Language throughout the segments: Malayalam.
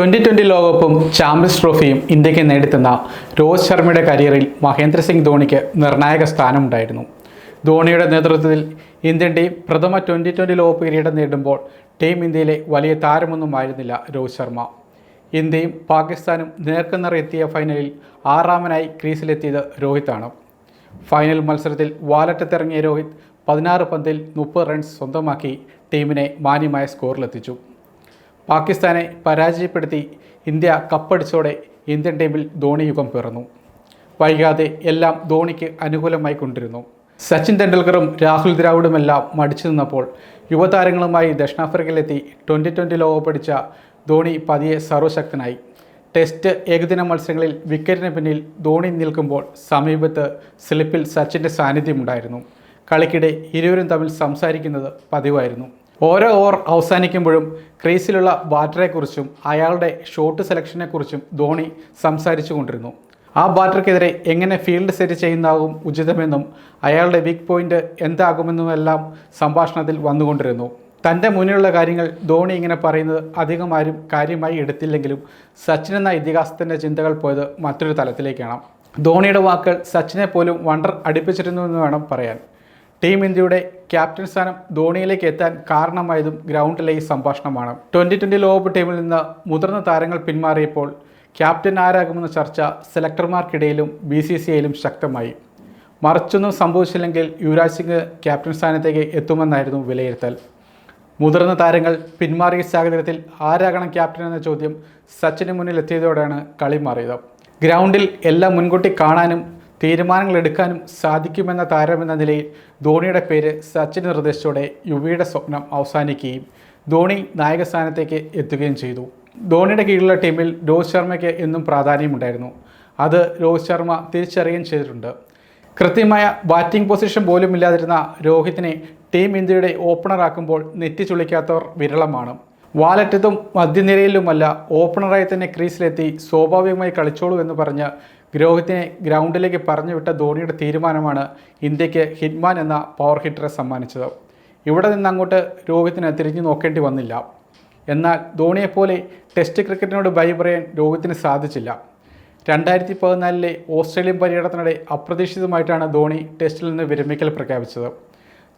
ട്വന്റി ട്വന്റി ലോകകപ്പും ചാമ്പ്യൻസ് ട്രോഫിയും ഇന്ത്യയ്ക്ക് നേടിത്തുന്ന രോഹിത് ശർമ്മയുടെ കരിയറിൽ മഹേന്ദ്ര സിംഗ് ധോണിക്ക് നിർണായക സ്ഥാനമുണ്ടായിരുന്നു. ധോണിയുടെ നേതൃത്വത്തിൽ ഇന്ത്യൻ ടീം പ്രഥമ ട്വന്റി ട്വന്റി ലോകകപ്പ് കിരീടം നേടുമ്പോൾ ടീം ഇന്ത്യയിലെ വലിയ താരമൊന്നും ആയിരുന്നില്ല രോഹിത് ശർമ്മ. ഇന്ത്യയും പാകിസ്ഥാനും നേർക്കുനേർ എത്തിയ ഫൈനലിൽ ആറാമനായി ക്രീസിലെത്തിയത് രോഹിത്താണ്. ഫൈനൽ മത്സരത്തിൽ വാലറ്റത്തിറങ്ങിയ രോഹിത് പതിനാറ് പന്തിൽ മുപ്പത് റൺസ് സ്വന്തമാക്കി ടീമിനെ മാന്യമായ സ്കോറിലെത്തിച്ചു. പാകിസ്ഥാനെ പരാജയപ്പെടുത്തി ഇന്ത്യ കപ്പടിച്ചോടെ ഇന്ത്യൻ ടീമിൽ ധോണി യുഗം പിറന്നു. വൈകാതെ എല്ലാം ധോണിക്ക് അനുകൂലമായി കൊണ്ടിരുന്നു. സച്ചിൻ തെണ്ടുൽക്കറും രാഹുൽ ദ്രാവിഡുമെല്ലാം മടിച്ചു നിന്നപ്പോൾ യുവതാരങ്ങളുമായി ദക്ഷിണാഫ്രിക്കയിലെത്തി ട്വന്റി ട്വന്റി ലോകം പഠിച്ച ധോണി പതിയെ സർവശക്തനായി ടെസ്റ്റ് ഏകദിന മത്സരങ്ങളിൽ വിക്കറ്റിന് പിന്നിൽ ധോണി നിൽക്കുമ്പോൾ സമീപത്ത് സ്ലിപ്പിൽ സച്ചിന്റെ സാന്നിധ്യമുണ്ടായിരുന്നു കളിക്കിടെ ഇരുവരും തമ്മിൽ സംസാരിക്കുന്നത് പതിവായിരുന്നു. ഓരോ ഓവർ അവസാനിക്കുമ്പോഴും ക്രീസിലുള്ള ബാറ്ററെക്കുറിച്ചും അയാളുടെ ഷോട്ട് സെലക്ഷനെക്കുറിച്ചും ധോണി സംസാരിച്ചു കൊണ്ടിരുന്നു. ആ ബാറ്റർക്കെതിരെ എങ്ങനെ ഫീൽഡ് സെറ്റ് ചെയ്യുന്നതാകും ഉചിതമെന്നും അയാളുടെ വീക്ക് പോയിന്റ് എന്താകുമെന്നുമെല്ലാം സംഭാഷണത്തിൽ വന്നുകൊണ്ടിരുന്നു. തന്റെ മുന്നിലുള്ള കാര്യങ്ങൾ ധോണി ഇങ്ങനെ പറയുന്നത് അധികം ആരും കാര്യമായി എടുത്തില്ലെങ്കിലും സച്ചിൻ എന്ന ഇതിഹാസത്തിന്റെ ചിന്തകൾ പോയത് മറ്റൊരു തലത്തിലേക്കാണ്. ധോണിയുടെ വാക്കുകൾ സച്ചിനെ പോലും വണ്ടർ അടുപ്പിച്ചിരുന്നു എന്ന് വേണം പറയാൻ. ടീം ഇന്ത്യയുടെ ക്യാപ്റ്റൻ സ്ഥാനം ധോണിയിലേക്ക് എത്താൻ കാരണമായതും ഗ്രൗണ്ടിലെ ഈ സംഭാഷണമാണ്. ട്വന്റി ട്വന്റി ലോകകപ്പ് ടീമിൽ നിന്ന് മുതിർന്ന താരങ്ങൾ പിന്മാറിയപ്പോൾ ക്യാപ്റ്റൻ ആരാകുമെന്ന ചർച്ച സെലക്ടർമാർക്കിടയിലും ബി സി സി ഐയിലും ശക്തമായി. മറിച്ചൊന്നും സംഭവിച്ചില്ലെങ്കിൽ യുവരാജ് സിംഗ് ക്യാപ്റ്റൻ സ്ഥാനത്തേക്ക് എത്തുമെന്നായിരുന്നു വിലയിരുത്തൽ. മുതിർന്ന താരങ്ങൾ പിന്മാറിയ സാഹചര്യത്തിൽ ആരാകണം ക്യാപ്റ്റൻ എന്ന ചോദ്യം സച്ചിന് മുന്നിൽ എത്തിയതോടെയാണ് കളി മാറിയത്. ഗ്രൗണ്ടിൽ എല്ലാം മുൻകൂട്ടി കാണാനും തീരുമാനങ്ങൾ എടുക്കാനും സാധിക്കുമെന്ന താരമെന്ന നിലയിൽ ധോണിയുടെ പേര് സച്ചിൻ നിർദ്ദേശത്തോടെ യുവിയുടെ സ്വപ്നം അവസാനിക്കുകയും ധോണി നായക സ്ഥാനത്തേക്ക് എത്തുകയും ചെയ്തു. ധോണിയുടെ കീഴിലുള്ള ടീമിൽ രോഹിത് ശർമ്മയ്ക്ക് എന്നും പ്രാധാന്യമുണ്ടായിരുന്നു. അത് രോഹിത് ശർമ്മ തിരിച്ചറിയുകയും ചെയ്തിട്ടുണ്ട്. കൃത്യമായ ബാറ്റിംഗ് പൊസിഷൻ പോലും ഇല്ലാതിരുന്ന രോഹിത്തിനെ ടീം ഇന്ത്യയുടെ ഓപ്പണറാക്കുമ്പോൾ നെറ്റി ചുളിക്കാത്തവർ വിരളമാണ്. വാലറ്റത്തും മധ്യനിരയിലുമല്ല ഓപ്പണറായി തന്നെ ക്രീസിലെത്തി സ്വാഭാവികമായി കളിച്ചോളൂ എന്ന് പറഞ്ഞ് ഗ്രോഹത്തിനെ ഗ്രൗണ്ടിലേക്ക് പറഞ്ഞുവിട്ട ധോണിയുടെ തീരുമാനമാണ് ഇന്ത്യയ്ക്ക് ഹിറ്റ്മാൻ എന്ന പവർ ഹിറ്ററെ സമ്മാനിച്ചത്. ഇവിടെ നിന്ന് അങ്ങോട്ട് രോഹിത്തിന് തിരിഞ്ഞു നോക്കേണ്ടി വന്നില്ല. എന്നാൽ ധോണിയെപ്പോലെ ടെസ്റ്റ് ക്രിക്കറ്റിനോട് ബൈ പറയാൻ രോഹിത്തിന് സാധിച്ചില്ല. രണ്ടായിരത്തി പതിനാലിലെ ഓസ്ട്രേലിയൻ പര്യടനത്തിനിടെ അപ്രതീക്ഷിതമായിട്ടാണ് ധോണി ടെസ്റ്റിൽ നിന്ന് വിരമിക്കൽ പ്രഖ്യാപിച്ചത്.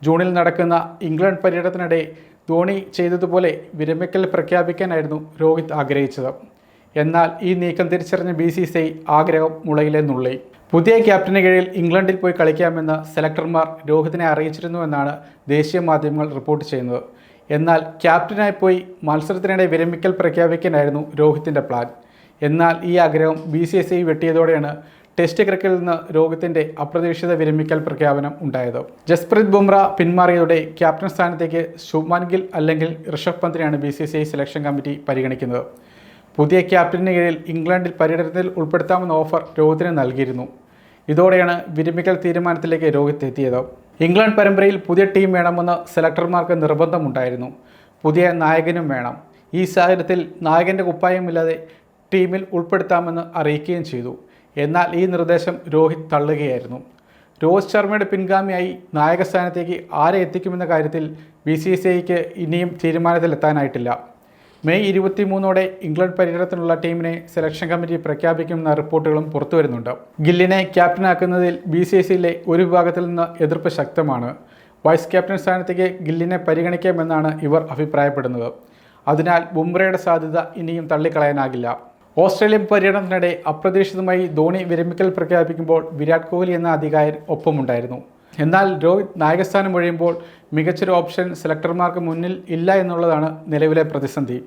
ജൂണിൽ നടക്കുന്ന ഇംഗ്ലണ്ട് പര്യടനത്തിനിടെ ധോണി ചെയ്തതുപോലെ വിരമിക്കൽ പ്രഖ്യാപിക്കാനായിരുന്നു രോഹിത് ആഗ്രഹിച്ചത്. എന്നാൽ ഈ നീക്കം തിരിച്ചറിഞ്ഞ ബി സി സി ഐ ആഗ്രഹം മുളയിലെ നുള്ളി. പുതിയ ക്യാപ്റ്റന് കീഴിൽ ഇംഗ്ലണ്ടിൽ പോയി കളിക്കാമെന്ന് സെലക്ടർമാർ രോഹിതിനെ അറിയിച്ചിരുന്നുവെന്നാണ് ദേശീയ മാധ്യമങ്ങൾ റിപ്പോർട്ട് ചെയ്യുന്നത്. എന്നാൽ ക്യാപ്റ്റനായി പോയി മത്സരത്തിനിടെ വിരമിക്കൽ പ്രഖ്യാപിക്കാനായിരുന്നു രോഹിത്തിന്റെ പ്ലാൻ. എന്നാൽ ഈ ആഗ്രഹം ബി സി എസ് ഐ വെട്ടിയതോടെയാണ് ടെസ്റ്റ് ക്രിക്കറ്റിൽ നിന്ന് രോഗത്തിന്റെ അപ്രതീക്ഷിത വിരമിക്കൽ പ്രഖ്യാപനം ഉണ്ടായത്. ജസ്പ്രീത് ബുംറ പിന്മാറിയതോടെ ക്യാപ്റ്റൻ സ്ഥാനത്തേക്ക് ശുഭ്മാൻ ഗിൽ അല്ലെങ്കിൽ Rishabh പന്തിനെയാണ് B C C I selection committee പരിഗണിക്കുന്നത്. പുതിയ ക്യാപ്റ്റന് കീഴിൽ ഇംഗ്ലണ്ടിൽ പര്യടനത്തിൽ ഉൾപ്പെടുത്താമെന്ന ഓഫർ രോഹിത്തിന് നൽകിയിരുന്നു. ഇതോടെയാണ് വിരമിക്കൽ തീരുമാനത്തിലേക്ക് രോഹിത് എത്തിയത് ഇംഗ്ലണ്ട് പരമ്പരയിൽ പുതിയ ടീം വേണമെന്ന് സെലക്ടർമാർക്ക് നിർബന്ധമുണ്ടായിരുന്നു. പുതിയ നായകനും വേണം. ഈ സാഹചര്യത്തിൽ നായകന്റെ കുപ്പായമില്ലാതെ ടീമിൽ ഉൾപ്പെടുത്താമെന്ന് അറിയിക്കുകയും ചെയ്തു. എന്നാൽ ഈ നിർദ്ദേശം രോഹിത് തള്ളുകയായിരുന്നു. രോഹിത് ശർമ്മയുടെ പിൻഗാമിയായി നായകസ്ഥാനത്തേക്ക് ആരെ എത്തിക്കുമെന്ന കാര്യത്തിൽ ബി സി സി ഐക്ക് ഇനിയും തീരുമാനത്തിലെത്താനായിട്ടില്ല. മെയ് ഇരുപത്തി മൂന്നോടെ ഇംഗ്ലണ്ട് പര്യടനത്തിനുള്ള ടീമിനെ സെലക്ഷൻ കമ്മിറ്റി പ്രഖ്യാപിക്കുമെന്ന റിപ്പോർട്ടുകളും പുറത്തുവരുന്നുണ്ട്. ഗില്ലിനെ ക്യാപ്റ്റനാക്കുന്നതിൽ ബി സി സിയിലെ ഒരു വിഭാഗത്തിൽ നിന്ന് എതിർപ്പ് ശക്തമാണ്. വൈസ് ക്യാപ്റ്റൻ സ്ഥാനത്തേക്ക് ഗില്ലിനെ പരിഗണിക്കാമെന്നാണ് ഇവർ അഭിപ്രായപ്പെടുന്നത്. അതിനാൽ ബുംറയുടെ സാധ്യത ഇനിയും തള്ളിക്കളയാനാകില്ല. ഓസ്ട്രേലിയൻ പര്യടനത്തിനിടെ അപ്രതീക്ഷിതമായി ധോണി വിരമിക്കൽ പ്രഖ്യാപിക്കുമ്പോൾ വിരാട് കോഹ്ലി എന്ന അധികാരൻ ഒപ്പമുണ്ടായിരുന്നു. എന്നാൽ രോഹിത് നായകസ്ഥാനം ഒഴിയുമ്പോൾ മികച്ചൊരു ഓപ്ഷൻ സെലക്ടർമാർക്ക് മുന്നിൽ ഇല്ല എന്നുള്ളതാണ് നിലവിലെ പ്രതിസന്ധി.